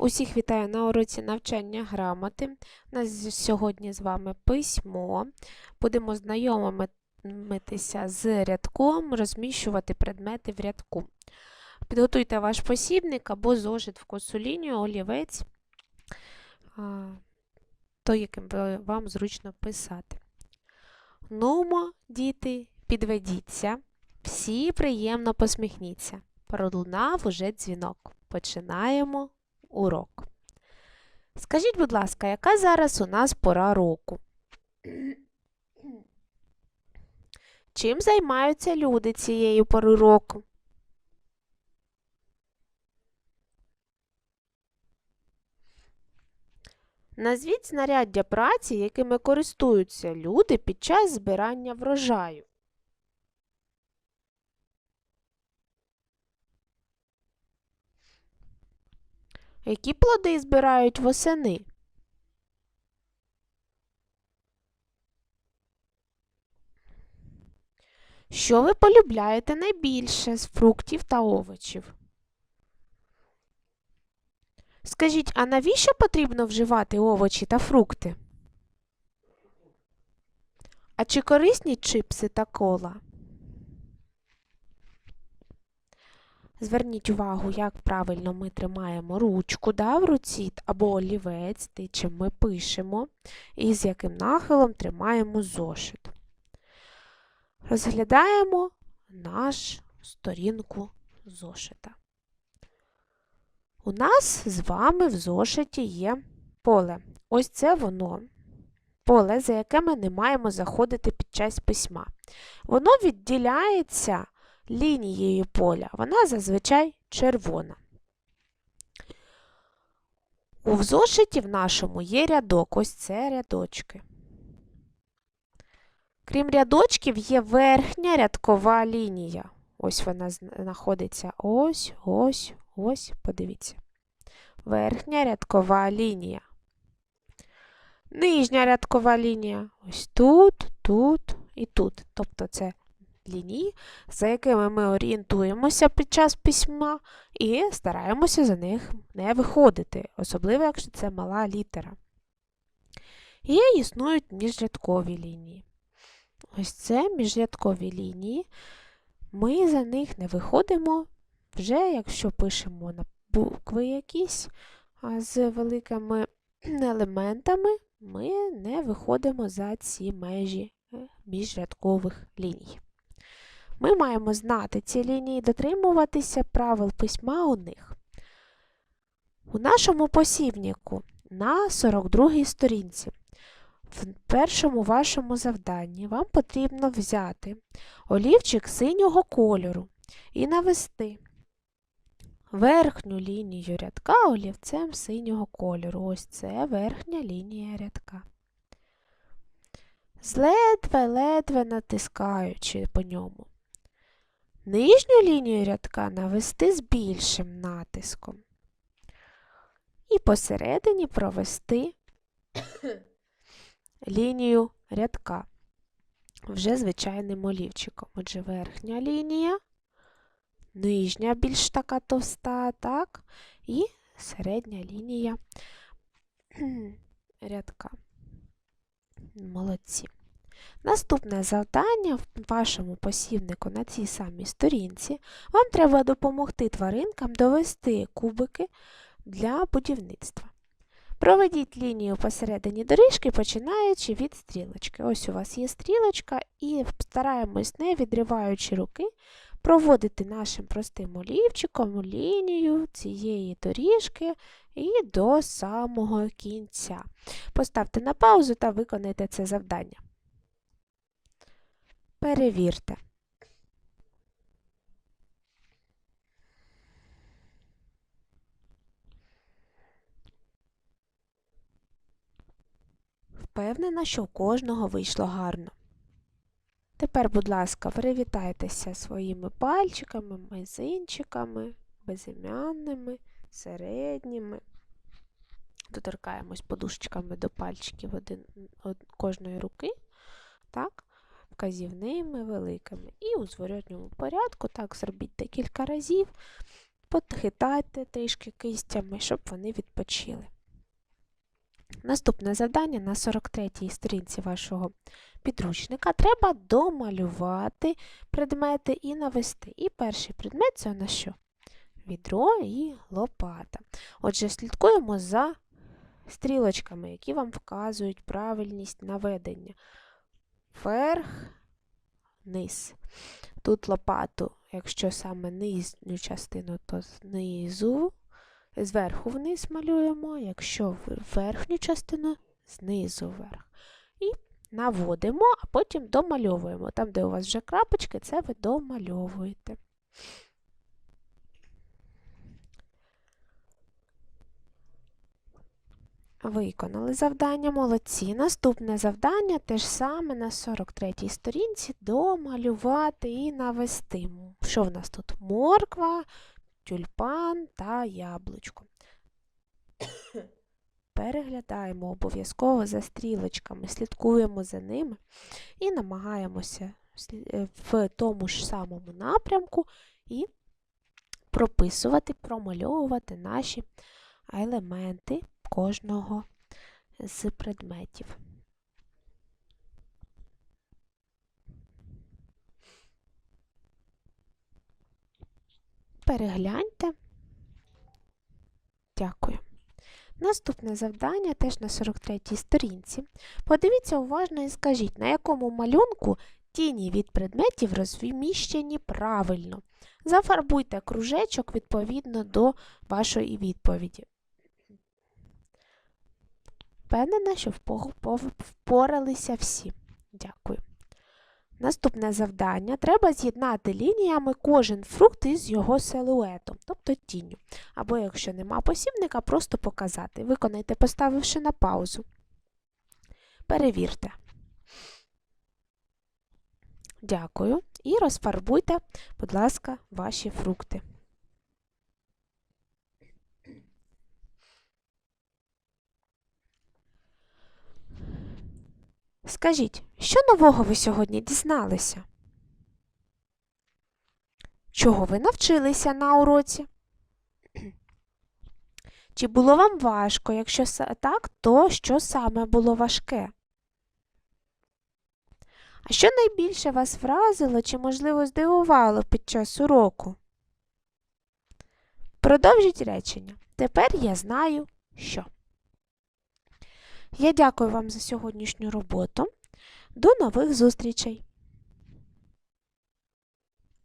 Усіх вітаю на уроці навчання грамоти. У нас сьогодні з вами письмо. Будемо знайомитися з рядком, розміщувати предмети в рядку. Підготуйте ваш посібник або зошит в косу лінію, олівець, а, той, яким вам зручно писати. Нумо, діти, підведіться, всі приємно посміхніться. Пролунав уже дзвінок. Починаємо урок. Скажіть, будь ласка, яка зараз у нас пора року? Чим займаються люди цієї пори року? Назвіть знаряддя праці, якими користуються люди під час збирання врожаю. Які плоди збирають восени? Що ви полюбляєте найбільше з фруктів та овочів? Скажіть, а навіщо потрібно вживати овочі та фрукти? А чи корисні чипси та кола? Зверніть увагу, як правильно ми тримаємо ручку да, в руці або олівець, ти чим ми пишемо, і з яким нахилом тримаємо зошит. Розглядаємо нашу сторінку зошита. У нас з вами в зошиті є поле. Ось це воно. Поле, за яке ми не маємо заходити під час письма. Воно відділяється лінією поля. Вона зазвичай червона. У зошиті в нашому є рядок. Ось це рядочки. Крім рядочків, є верхня рядкова лінія. Ось вона знаходиться ось, ось, ось, подивіться. Верхня рядкова лінія. Нижня рядкова лінія. Ось тут, тут і тут. Тобто це лінії, за якими ми орієнтуємося під час письма і стараємося за них не виходити, особливо, якщо це мала літера. І існують міжрядкові лінії. Ось це міжрядкові лінії. Ми за них не виходимо, вже якщо пишемо на букви якісь з великими елементами, ми не виходимо за ці межі е, міжрядкових ліній. Ми маємо знати ці лінії, дотримуватися правил письма у них. У нашому посівнику на 42 сторінці в першому вашому завданні вам потрібно взяти олівчик синього кольору і навести верхню лінію рядка олівцем синього кольору. Ось це верхня лінія рядка. Зледве-ледве натискаючи по ньому. Нижню лінію рядка навести з більшим натиском. І посередині провести лінію рядка вже звичайним олівчиком. Отже, верхня лінія, нижня більш така товста, так, і середня лінія рядка. Молодці. Наступне завдання в вашому посівнику на цій самій сторінці вам треба допомогти тваринкам довести кубики для будівництва. Проведіть лінію посередині доріжки, починаючи від стрілочки. Ось у вас є стрілочка, і стараємось, не відриваючи руки, проводити нашим простим олівчиком лінію цієї доріжки і до самого кінця. Поставте на паузу та виконайте це завдання. Перевірте. Впевнена, що у кожного вийшло гарно. Тепер, будь ласка, привітайтеся своїми пальчиками, мизинчиками, безім'янними, середніми. Доторкаємось подушечками до пальчиків один, од, кожної руки, так, вказівними великими. І у зворотньому порядку так зробіть декілька разів. Подхитайте трішки кистями, щоб вони відпочили. Наступне завдання на 43-й сторінці вашого підручника треба домалювати предмети і навести. І перший предмет це у нас що? Відро і лопата. Отже, слідкуємо за стрілочками, які вам вказують правильність наведення. Вверх, низ. Тут лопату, якщо саме нижню частину, то знизу, зверху вниз малюємо, якщо верхню частину, знизу вверх. І наводимо, а потім домальовуємо. Там, де у вас вже крапочки, це ви домальовуєте. Виконали завдання, молодці. Наступне завдання те ж саме на 43-й сторінці домалювати і навести. Що в нас тут? Морква, тюльпан та яблучко. Переглядаємо обов'язково за стрілочками, слідкуємо за ними і намагаємося е, в тому ж самому напрямку і прописувати, промальовувати наші елементи кожного з предметів. Перегляньте. Дякую. Наступне завдання теж на 43-й сторінці. Подивіться уважно і скажіть, на якому малюнку тіні від предметів розміщені правильно. Зафарбуйте кружечок відповідно до вашої відповіді. Впевнена, що впоралися всі. Дякую. Наступне завдання. Треба з'єднати лініями кожен фрукт із його силуетом, тобто тінню. Або, якщо нема посібника, просто показати. Виконайте, поставивши на паузу. Перевірте. Дякую. І розфарбуйте, будь ласка, ваші фрукти. Скажіть, що нового ви сьогодні дізналися? Чого ви навчилися на уроці? Чи було вам важко? Якщо так, то що саме було важке? А що найбільше вас вразило чи, можливо, здивувало під час уроку? Продовжіть речення. Тепер я знаю, що. Я дякую вам за сьогоднішню роботу. До нових зустрічей!